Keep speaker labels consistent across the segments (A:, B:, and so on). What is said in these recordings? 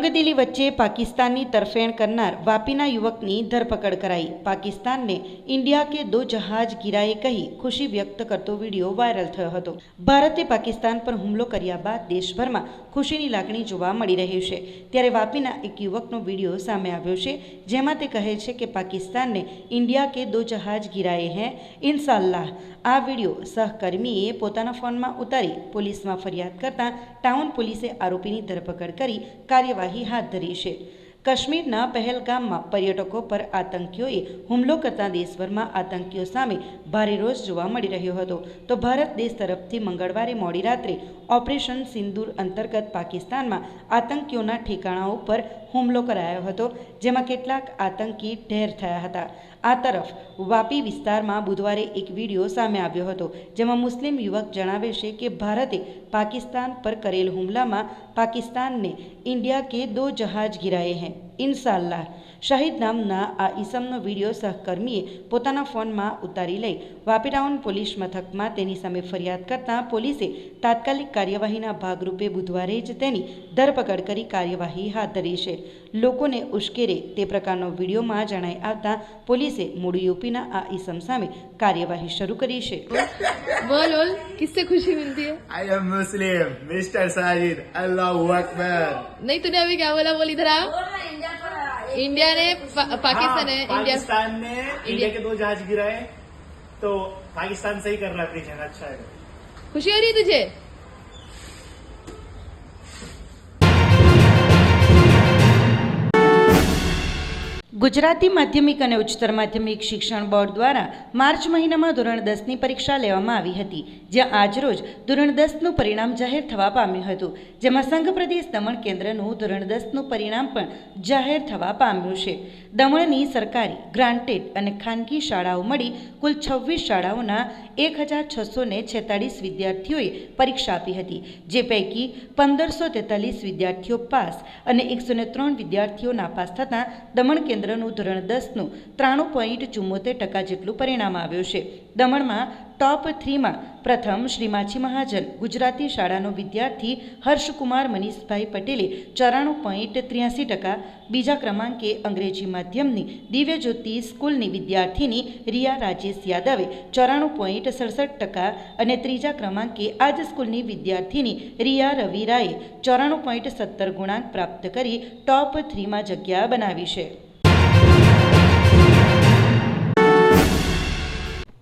A: તંગદિલી વચ્ચે પાકિસ્તાનની તરફેણ કરનાર વાપીના યુવકની ધરપકડ કરાઈ પાકિસ્તાનને ઇન્ડિયા કે દો જહાજ ગિરાએ કહી ખુશી વ્યક્ત કરતો વિડીયો વાયરલ થયો હતો ભારતે પાકિસ્તાન પર હુમલો કર્યા બાદ દેશભરમાં ખુશીની લાગણી જોવા મળી રહી છે ત્યારે વાપીના એક યુવકનો વિડીયો સામે આવ્યો છે જેમાં તે કહે છે કે પાકિસ્તાનને ઇન્ડિયા કે દો જહાજ ગીરાએ હે ઇન્શાલ્લાહ આ વિડીયો સહકર્મીએ પોતાના ફોનમાં ઉતારી પોલીસમાં ફરિયાદ કરતાં ટાઉન પોલીસે આરોપીની ધરપકડ કરી કાર્યવાહી કાર્યવાહી હાથ ધરી છે કાશ્મીરના પહેલગામમાં પર્યટકો પર આતંકીઓએ હુમલો કરતા દેશભરમાં આતંકીઓ સામે ભારે રોષ જોવા મળી રહ્યો હતો તો ભારત દેશ તરફથી મંગળવારે મોડી રાત્રે ઓપરેશન સિંદૂર અંતર્ગત પાકિસ્તાનમાં આતંકીઓના ઠેકાણાઓ પર હુમલો કરાયો હતો જેમાં કેટલાક આતંકી ઢેર થયા હતા આ તરફ વાપી વિસ્તારમાં બુધવારે એક વિડીયો સામે આવ્યો હતો જેમાં મુસ્લિમ યુવક જણાવે છે કે ભારતે પાકિસ્તાન પર કરેલ હુમલામાં पाकिस्तान ने इंडिया के दो जहाज गिराए हैं ઇન્શાલ્લાહ શહીદ નામના આ ઈસમનો વિડીયો સહકર્મીએ પોતાના ફોનમાં ઉતારી લઈ વાપી પોલીસ મથકમાં તેની સામે ફરિયાદ કરતાં પોલીસે તાત્કાલિક કાર્યવાહીના ભાગરૂપે બુધવારે જ તેની ધરપકડ કરી કાર્યવાહી હાથ ધરી છે લોકોને ઉશ્કેરે તે પ્રકારનો વિડીયોમાં જણાઈ આવતા પોલીસે મૂળ યુપીના આ ઈસમ સામે કાર્યવાહી શરૂ કરી છે
B: બોલ બોલ કિસસે ખુશી મિલતી હૈ आई इंडिया ने पाकिस्तान इंडिया
C: पाकिस्तान ने इंडिया के दो जहाज गिराए तो पाकिस्तान सही कर रहा है अपनी अच्छा है खुशी हो रही तुझे
A: ગુજરાતી માધ્યમિક અને ઉચ્ચતર માધ્યમિક શિક્ષણ બોર્ડ દ્વારા માર્ચ મહિનામાં ધોરણ દસની પરીક્ષા લેવામાં આવી હતી જ્યાં આજરોજ ધોરણ દસનું પરિણામ જાહેર થવા પામ્યું હતું જેમાં સંઘ પ્રદેશ દમણ કેન્દ્રનું ધોરણ દસનું પરિણામ પણ જાહેર થવા પામ્યું છે દમણની સરકારી ગ્રાન્ટેડ અને ખાનગી શાળાઓ મળી કુલ છવ્વીસ શાળાઓના એક હજાર છસો છેતાળીસ વિદ્યાર્થીઓએ પરીક્ષા આપી હતી જે પૈકી પંદરસો તેતાલીસ વિદ્યાર્થીઓ પાસ અને એકસો ત્રણ વિદ્યાર્થીઓ નાપાસ થતાં દમણ કેન્દ્રનું ધોરણ દસનું ત્રાણું પોઈન્ટ ચુમ્મોતેર ટકા જેટલું પરિણામ આવ્યું છે દમણમાં ટોપ થ્રીમાં પ્રથમ શ્રી માછી મહાજન ગુજરાતી શાળાનો વિદ્યાર્થી હર્ષકુમાર મનીષભાઈ પટેલે ચોરાણું પોઈન્ટ ત્ર્યાસી ટકા બીજા ક્રમાંકે અંગ્રેજી માધ્યમની દિવ્યજ્યોતિ સ્કૂલની વિદ્યાર્થીની રિયા રાજેશ યાદવે ચોરાણું પોઈન્ટ સડસઠ ટકા અને ત્રીજા ક્રમાંકે આ જ સ્કૂલની વિદ્યાર્થીની રિયા રવિરાએ ચોરાણું પોઈન્ટ સત્તર ગુણાંક પ્રાપ્ત કરી ટોપ થ્રીમાં જગ્યા બનાવી છે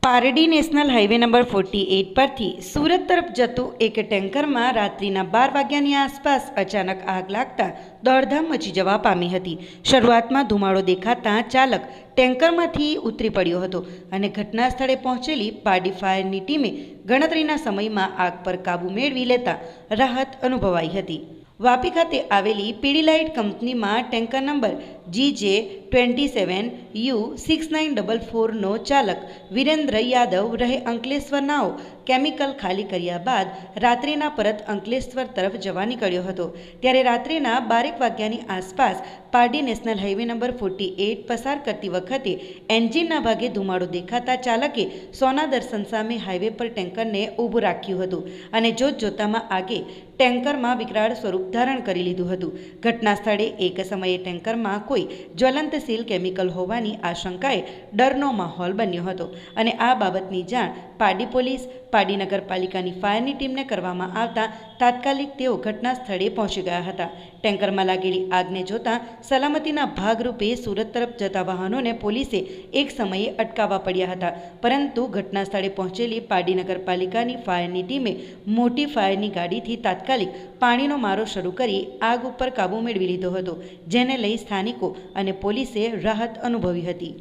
A: Pardi national highway number forty eight પરથી સુરત તરફ જતું એક ટેન્કરમાં રાત્રિના બાર વાગ્યાની આસપાસ અચાનક આગ લાગતા દોડધામ મચી જવા પામી હતી શરૂઆતમાં ધુમાડો દેખાતા ચાલક ટેન્કરમાંથી ઉતરી પડ્યો હતો અને ઘટના સ્થળે પહોંચેલી પારડી ફાયરની ટીમે ગણતરીના સમયમાં આગ પર કાબૂ મેળવી લેતા રાહત અનુભવાઈ હતી વાપી ખાતે આવેલી પીડીલાઇટ કંપનીમાં tanker number G J twenty seven U six nine double ફોરનો ચાલક વિરેન્દ્ર યાદવ રહે અંકલેશ્વર નાઓ કેમિકલ ખાલી કર્યા બાદ રાત્રિના પરત અંકલેશ્વર તરફ જવા નીકળ્યો હતો ત્યારે રાત્રિના બારેક વાગ્યાની આસપાસ Pardi national highway number forty eight પસાર કરતી વખતે એન્જિનના ભાગે ધુમાડો દેખાતા ચાલકે સોના દર્શન સામે હાઇવે પર ટેન્કરને ઊભું રાખ્યું હતું અને જોતજોતામાં આગે ટેન્કરમાં વિકરાળ સ્વરૂપ ધારણ કરી લીધું હતું ઘટના સ્થળે એક સમયે ટેન્કરમાં કોઈ જ્વલંતશીલ કેમિકલ હોવાની આશંકાએ ડરનો માહોલ બન્યો હતો અને આ બાબતની જાણ પાડી પોલીસ પાડી નગરપાલિકાની ફાયરની ટીમને કરવામાં આવતા તાત્કાલિક તેઓ ઘટના સ્થળે પહોંચી ગયા હતા ટેન્કરમાં લાગેલી આગને જોતાં સલામતીના ભાગરૂપે સુરત તરફ જતા વાહનોને પોલીસે એક સમયે અટકાવવા પડ્યા હતા પરંતુ ઘટના સ્થળે પહોંચેલી પાડી નગરપાલિકાની ફાયરની ટીમે મોટી ફાયરની ગાડીથી તાત્કાલિક તાત્કાલિક પાણીનો મારો શરૂ કરી આગ ઉપર કાબૂ મેળવી લીધો હતો જેને લઈ સ્થાનિકો અને પોલીસે રાહત અનુભવી હતી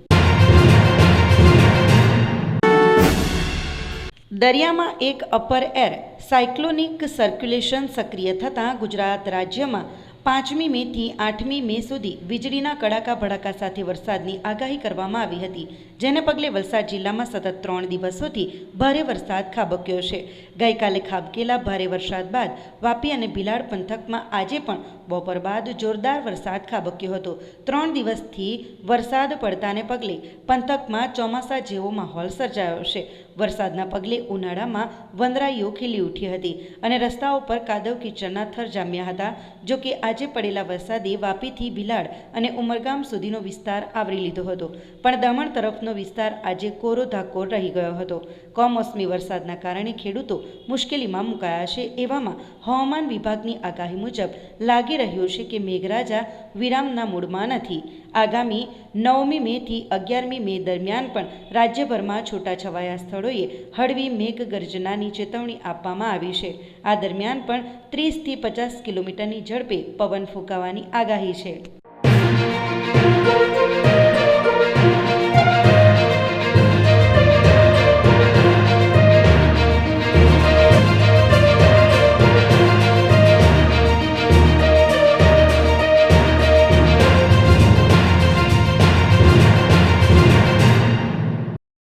A: દરિયામાં એક અપર એર સાયક્લોનિક સર્ક્યુલેશન સક્રિય થતાં ગુજરાત રાજ્યમાં પાંચમી મેથી આઠમી મે સુધી વીજળીના કડાકા ભડાકા સાથે વરસાદની આગાહી કરવામાં આવી હતી જેને પગલે વલસાડ જિલ્લામાં સતત ત્રણ દિવસોથી ભારે વરસાદ ખાબક્યો છે ગઈકાલે ખાબકેલા ભારે વરસાદ બાદ વાપી અને ભિલાડ પંથકમાં આજે પણ બપોર બાદ જોરદાર વરસાદ ખાબક્યો હતો ત્રણ દિવસથી વરસાદ પડતાને પગલે પંથકમાં ચોમાસા જેવો માહોલ સર્જાયો છે વરસાદના પગલે ઉનાળામાં વંદરાઈઓ ખીલી ઉઠી હતી અને રસ્તાઓ પર કાદવ કિચડના થર જામ્યા હતા જો કે આજે પડેલા વરસાદે વાપીથી ભિલાડ અને ઉમરગામ સુધીનો વિસ્તાર આવરી લીધો હતો પણ દમણ તરફનો વિસ્તાર આજે કોરો ધાકોર રહી ગયો હતો કમોસમી વરસાદના કારણે ખેડૂતો મુશ્કેલીમાં મુકાયા છે એવામાં હવામાન વિભાગની આગાહી મુજબ લાગી રહ્યું છે કે મેઘરાજા વિરામના મૂડમાં નથી આગામી નવમી મેથી અગિયારમી મે દરમિયાન પણ રાજ્યભરમાં છૂટાછવાયા સ્થળોએ હળવી મેઘગર્જનાની ચેતવણી આપવામાં આવી છે આ દરમિયાન પણ ત્રીસથી પચાસ કિલોમીટરની ઝડપે પવન ફૂંકાવાની આગાહી છે